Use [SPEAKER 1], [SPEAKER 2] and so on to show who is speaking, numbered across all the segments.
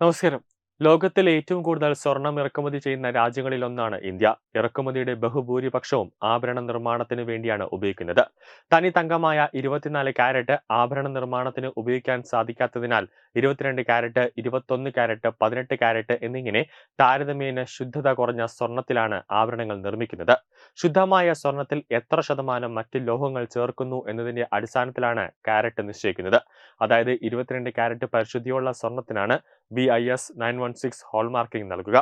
[SPEAKER 1] നമസ്കാരം. ലോകത്തിൽ ഏറ്റവും കൂടുതൽ സ്വർണം ഇറക്കുമതി ചെയ്യുന്ന രാജ്യങ്ങളിൽ ഒന്നാണ് ഇന്ത്യ. ഇറക്കുമതിയുടെ ബഹുഭൂരിപക്ഷവും ആഭരണ നിർമ്മാണത്തിന് വേണ്ടിയാണ് ഉപയോഗിക്കുന്നത്. തനി തങ്കമായ ഇരുപത്തിനാല് കാരറ്റ് ആഭരണ നിർമ്മാണത്തിന് ഉപയോഗിക്കാൻ സാധിക്കാത്തതിനാൽ ഇരുപത്തിരണ്ട് കാരറ്റ് ഇരുപത്തൊന്ന് കാരറ്റ് പതിനെട്ട് കാരറ്റ് എന്നിങ്ങനെ താരതമ്യേന ശുദ്ധത കുറഞ്ഞ സ്വർണത്തിലാണ് ആഭരണങ്ങൾ നിർമ്മിക്കുന്നത്. ശുദ്ധമായ സ്വർണത്തിൽ എത്ര ശതമാനം മറ്റ് ലോഹങ്ങൾ ചേർക്കുന്നു എന്നതിന്റെ അടിസ്ഥാനത്തിലാണ് കാരറ്റ് നിശ്ചയിക്കുന്നത്. അതായത് ഇരുപത്തിരണ്ട് കാരറ്റ് പരിശുദ്ധിയുള്ള സ്വർണത്തിനാണ് B I S nine one six hallmarking നൽകുക.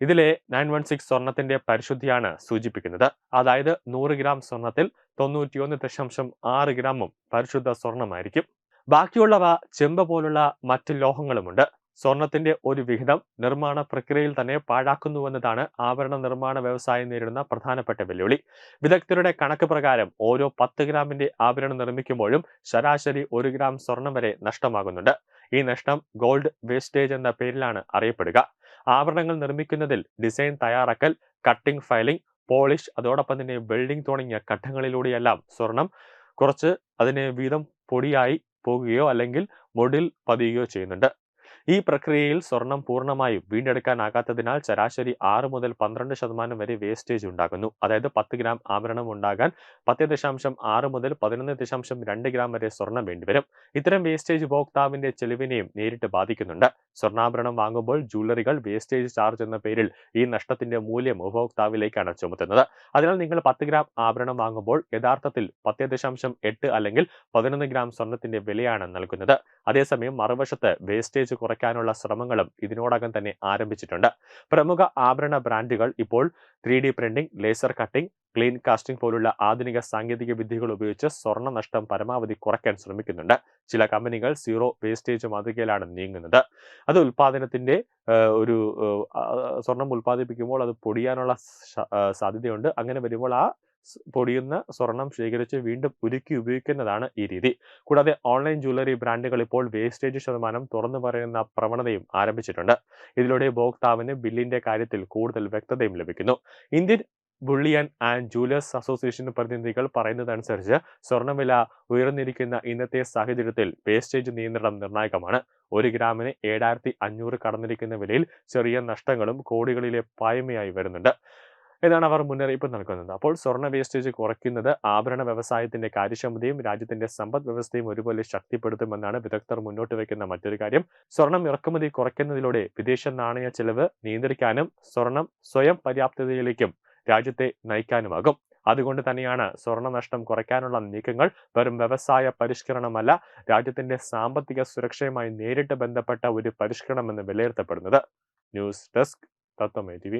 [SPEAKER 1] ഇതിലെ നയൻ വൺ സിക്സ് സ്വർണത്തിന്റെ പരിശുദ്ധിയാണ് സൂചിപ്പിക്കുന്നത്. അതായത് നൂറ് ഗ്രാം സ്വർണത്തിൽ തൊണ്ണൂറ്റിയൊന്ന് ദശാംശം ആറ് ഗ്രാമും പരിശുദ്ധ സ്വർണമായിരിക്കും. ബാക്കിയുള്ളവ ചെമ്പ് പോലുള്ള മറ്റ് ലോഹങ്ങളുമുണ്ട്. സ്വർണത്തിന്റെ ഒരു വിഹിതം നിർമ്മാണ പ്രക്രിയയിൽ തന്നെ പാഴാക്കുന്നുവെന്നതാണ് ആഭരണ നിർമ്മാണ വ്യവസായം നേരിടുന്ന പ്രധാനപ്പെട്ട വെല്ലുവിളി. വിദഗ്ധരുടെ കണക്ക് പ്രകാരം ഓരോ പത്ത് ഗ്രാമിന്റെ ആഭരണം നിർമ്മിക്കുമ്പോഴും ശരാശരി ഒരു ഗ്രാം സ്വർണം വരെ നഷ്ടമാകുന്നുണ്ട്. ഈ നഷ്ടം ഗോൾഡ് വേസ്റ്റേജ് എന്ന പേരിലാണ് അറിയപ്പെടുക. ആഭരണങ്ങൾ നിർമ്മിക്കുന്നതിൽ ഡിസൈൻ തയ്യാറാക്കൽ കട്ടിംഗ് ഫയലിംഗ് പോളിഷ് അതോടൊപ്പം തന്നെ വെൽഡിംഗ് തുടങ്ങിയ ഘട്ടങ്ങളിലൂടെയെല്ലാം സ്വർണം കുറച്ച് അതിനെ വീതം പൊടിയായി പോകുകയോ അല്ലെങ്കിൽ മുടിൽ പതിയുകയോ ചെയ്യുന്നുണ്ട്. ഈ പ്രക്രിയയിൽ സ്വർണം പൂർണമായും വീണ്ടെടുക്കാനാകാത്തതിനാൽ ശരാശരി ആറ് മുതൽ പന്ത്രണ്ട് ശതമാനം വരെ വേസ്റ്റേജ് ഉണ്ടാകുന്നു. അതായത് പത്ത് ഗ്രാം ആഭരണം ഉണ്ടാകാൻ പത്ത് ദശാംശം ആറ് മുതൽ പതിനൊന്ന് ദശാംശം രണ്ട് ഗ്രാം വരെ സ്വർണം വേണ്ടിവരും. ഇത്തരം വേസ്റ്റേജ് ഉപഭോക്താവിന്റെ ചെലവിനെയും നേരിട്ട് ബാധിക്കുന്നുണ്ട്. സ്വർണാഭരണം വാങ്ങുമ്പോൾ ജ്വല്ലറികൾ വേസ്റ്റേജ് ചാർജ് എന്ന പേരിൽ ഈ നഷ്ടത്തിന്റെ മൂല്യം ഉപഭോക്താവിലേക്കാണ് ചുമത്തുന്നത്. അതിനാൽ നിങ്ങൾ പത്ത് ഗ്രാം ആഭരണം വാങ്ങുമ്പോൾ യഥാർത്ഥത്തിൽ പത്ത് ദശാംശം എട്ട് അല്ലെങ്കിൽ പതിനൊന്ന് ഗ്രാം സ്വർണത്തിന്റെ വിലയാണ് നൽകുന്നത്. അതേസമയം മറുവശത്ത് വേസ്റ്റേജ് കുറയ്ക്കാനുള്ള ശ്രമങ്ങളും ഇതിനോടകം തന്നെ ആരംഭിച്ചിട്ടുണ്ട്. പ്രമുഖ ആഭരണ ബ്രാൻഡുകൾ ഇപ്പോൾ three D printing laser cutting clean casting പോലുള്ള ആധുനിക സാങ്കേതിക വിദ്യകൾ ഉപയോഗിച്ച് സ്വർണ നഷ്ടം പരമാവധി കുറയ്ക്കാൻ ശ്രമിക്കുന്നുണ്ട്. ചില കമ്പനികൾ സീറോ വേസ്റ്റേജ് മാതൃകയിലാണ് നീങ്ങുന്നത്. അത് ഉൽപാദനത്തിന്റെ ഒരു സ്വർണം ഉൽപ്പാദിപ്പിക്കുമ്പോൾ അത് പൊടിയാനുള്ള സാധ്യതയുണ്ട്. അങ്ങനെ വരുമ്പോൾ ആ പൊടിയുന്ന സ്വർണം ശേഖരിച്ച് വീണ്ടും ഉരുക്കി ഉപയോഗിക്കുന്നതാണ് ഈ രീതി. കൂടാതെ ഓൺലൈൻ ജ്വല്ലറി ബ്രാൻഡുകൾ ഇപ്പോൾ വേസ്റ്റേജ് ശതമാനം തുറന്നു പറയുന്ന പ്രവണതയും ആരംഭിച്ചിട്ടുണ്ട്. ഇതിലൂടെ ഉപഭോക്താവിന് ബില്ലിന്റെ കാര്യത്തിൽ കൂടുതൽ വ്യക്തതയും ലഭിക്കുന്നു. Indian Bullion and Jewellers Association പ്രതിനിധികൾ പറയുന്നതനുസരിച്ച് സ്വർണവില ഉയർന്നിരിക്കുന്ന ഇന്നത്തെ സാഹചര്യത്തിൽ വേസ്റ്റേജ് നിയന്ത്രണം നിർണായകമാണ്. ഒരു ഗ്രാമിന് ഏഴായിരത്തി അഞ്ഞൂറ് കടന്നിരിക്കുന്ന വിലയിൽ ചെറിയ നഷ്ടങ്ങളും കോടികളിലെ പായ്മയായി വരുന്നുണ്ട്. എന്നാണ് അവർ മുന്നറിയിപ്പ് നൽകുന്നത്. അപ്പോൾ സ്വർണ വേസ്റ്റേജ് കുറയ്ക്കുന്നത് ആഭരണ വ്യവസായത്തിന്റെ കാര്യക്ഷമതയും രാജ്യത്തിന്റെ സമ്പദ് വ്യവസ്ഥയും ഒരുപോലെ ശക്തിപ്പെടുത്തുമെന്നാണ് വിദഗ്ധർ മുന്നോട്ട് വയ്ക്കുന്ന മറ്റൊരു കാര്യം. സ്വർണം ഇറക്കുമതി കുറയ്ക്കുന്നതിലൂടെ വിദേശ നാണയ ചെലവ് നിയന്ത്രിക്കാനും സ്വർണം സ്വയം പര്യാപ്തതയിലേക്കും രാജ്യത്തെ നയിക്കാനുമാകും. അതുകൊണ്ട് തന്നെയാണ് സ്വർണ നഷ്ടം കുറയ്ക്കാനുള്ള നീക്കങ്ങൾ വെറും വ്യവസായ പരിഷ്കരണമല്ല രാജ്യത്തിന്റെ സാമ്പത്തിക സുരക്ഷയുമായി നേരിട്ട് ബന്ധപ്പെട്ട ഒരു പരിഷ്കരണമെന്ന് വിലയിരുത്തപ്പെടുന്നത്. News desk തത്വമേ T